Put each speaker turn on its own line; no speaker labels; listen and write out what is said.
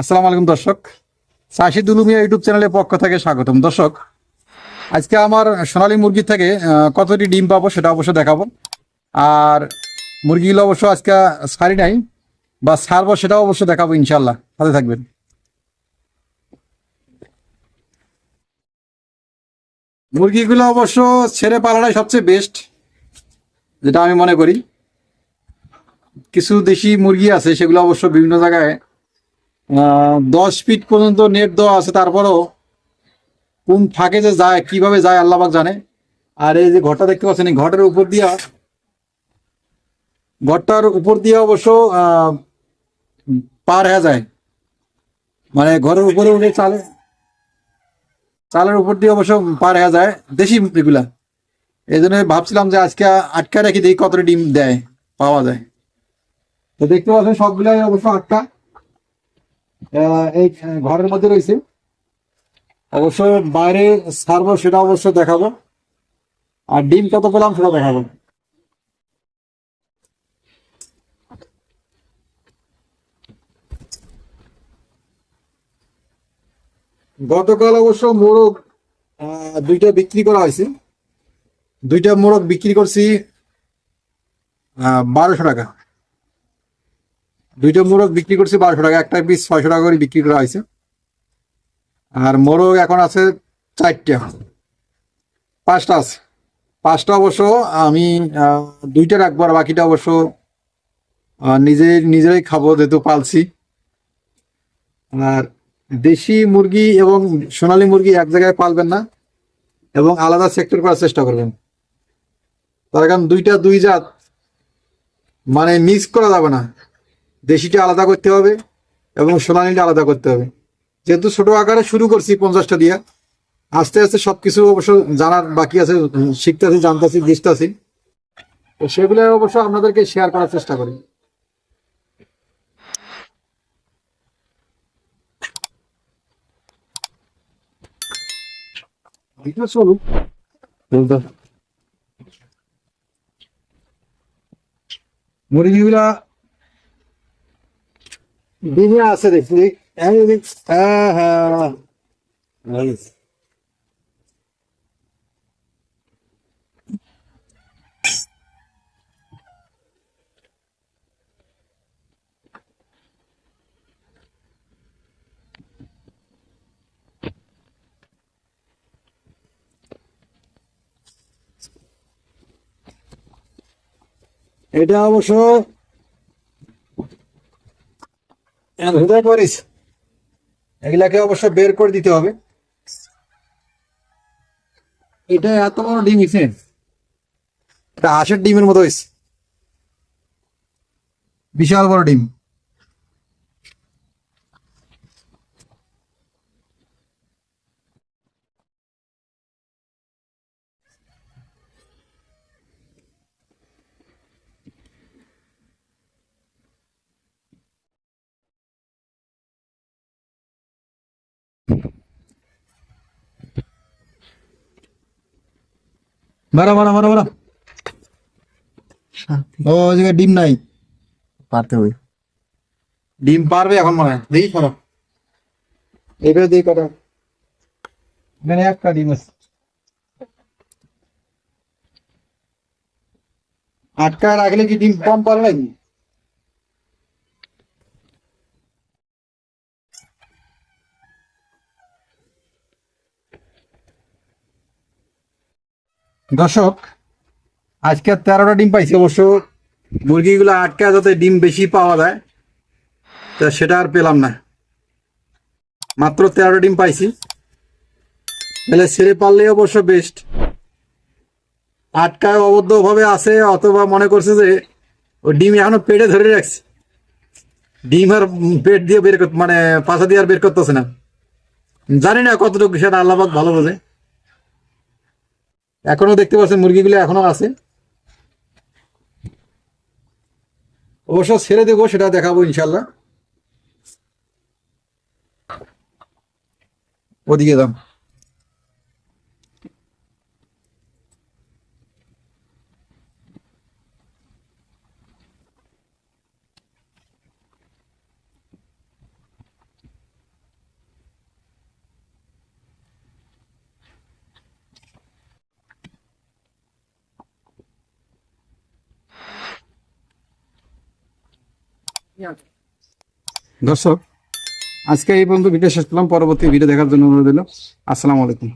আসসালামু আলাইকুম, দর্শক। সাশি দুলুমিয়া ইউটিউব চ্যানেলের পক্ষ থেকে স্বাগতম। দর্শক, আজকে আমার সোনালী মুরগি থেকে কতটি ডিম পাবো সেটা অবশ্য দেখাবো। আর মুরগিগুলো অবশ্য আজকে সারি নাই, বা সারবো সেটাও অবশ্য দেখাবো ইনশাল্লাহ সাথে থাকবেন। মুরগিগুলো অবশ্য ছেড়ে পালাটাই সবচেয়ে বেস্ট যেটা আমি মনে করি। কিছু দেশি মুরগি আছে, সেগুলো অবশ্য বিভিন্ন জায়গায় দশ ফিট পর্যন্ত নেট দেওয়া আছে, তারপরেও কোন ফাঁকে যে যায়, কীভাবে যায়, আল্লাহবাক জানে। আর এই যে ঘরটা দেখতে পাচ্ছেন, এই ঘরটার উপর দিয়া, ঘরটার উপর দিয়ে অবশ্য পার হয়ে যায়। মানে ঘরের উপরে উঠে চালে, চালের উপর দিয়ে অবশ্য পার হয়ে যায়, দেশি এগুলা। এই জন্য ভাবছিলাম যে আজকে আটকা রেখে দিই, কতটা ডিম দেয়, পাওয়া যায়। তো দেখতে পাচ্ছেন, সবগুলাই অবশ্য আটকা। এই ঘরের মধ্যে রয়েছে। অবশ্য বাইরে ছাড়বো, সেটা অবশ্য দেখাবো। আর ডিম কত পেলাম সেটা দেখাবো। গতকাল অবশ্য মোরগ দুইটা বিক্রি করা হয়েছে। দুইটা মোরগ বিক্রি করছি বারোশো টাকা। দুইটা মোরগ বিক্রি করছি বারোশো টাকা। একটা পিস ছয়শো টাকা করে বিক্রি করা হয়েছে। আর মোরগ এখন আছে চারটা। পাঁচটা আছে। পাঁচটা অবশ্য আমি দুইটা রাখব আর বাকিটা অবশ্য নিজে, নিজেরাই খাব যেহেতু পালছি। আর দেশি মুরগি এবং সোনালী মুরগি এক জায়গায় পালবেন না এবং আলাদা সেক্টর করার চেষ্টা করবেন। তার কারণ দুইটা দুই জাত মানে মিক্স করা যাবে না। দেশিটা আলাদা করতে হবে এবং সোনালিটা আলাদা করতে হবে। যেহেতু ছোট আকারে শুরু করছি পঞ্চাশটা দিয়ে আস্তে আস্তে সবকিছু অবশ্য জানার বাকি আছে শিখতেছি জানতেছি বুঝতেছি। তো সেগুলো অবশ্য আপনাদেরকে শেয়ার করার চেষ্টা করি। চলুক মুরগিগুলা ডিমে আছে দেখছি এই দেখ- হ্যাঁ হ্যাঁ এটা অবশ্য হৃদয় করিস এগুলাকে অবশ্য বের করে দিতে হবে। এটা এত বড় ডিম হয়েছে এটা হাঁসের ডিমের মতো হয়েছে। বিশাল বড় ডিম। মারা মারা মারা মারা ও ওই জায়গায় ডিম নাই
পারতে হবে
ডিম পারবে এখন মনে হয়। দেখি করো এবারে দেখি কটা। এখানে একটা ডিম আছে। আটকা রাখলে কি ডিম কম পারে নাকি? দর্শক, আজকে তেরোটা ডিম পাইছি, অবশ্য মুরগিগুলো আটকা যাতে ডিম বেশি পাওয়া যায়, তা সেটা আর পেলাম না। মাত্র তেরোটা ডিম পাইছি। তাহলে ছেড়ে পারলে অবশ্য বেস্ট আটকায় অবদ্ধভাবে আছে, অথবা মনে করছে যে ও ডিম এখনও পেটে ধরে রাখছে। ডিম আর পেট দিয়ে বের মানে পাশা দিয়ে আর বের করতেছে না। জানি না কতটুকু সেটা আল্লাহবাক ভালো বোঝে। এখনও দেখতে পাচ্ছেন মুরগিগুলো এখনও আছে। অবশ্য ছেড়ে দেবো সেটা দেখাবো ইনশাল্লাহ ওদিকে দাম দর্শক, আজকে এই পর্যন্ত ভিডিও শেষ করলাম। পরবর্তী ভিডিও দেখার জন্য অনুরোধ দিল আসসালামু আলাইকুম।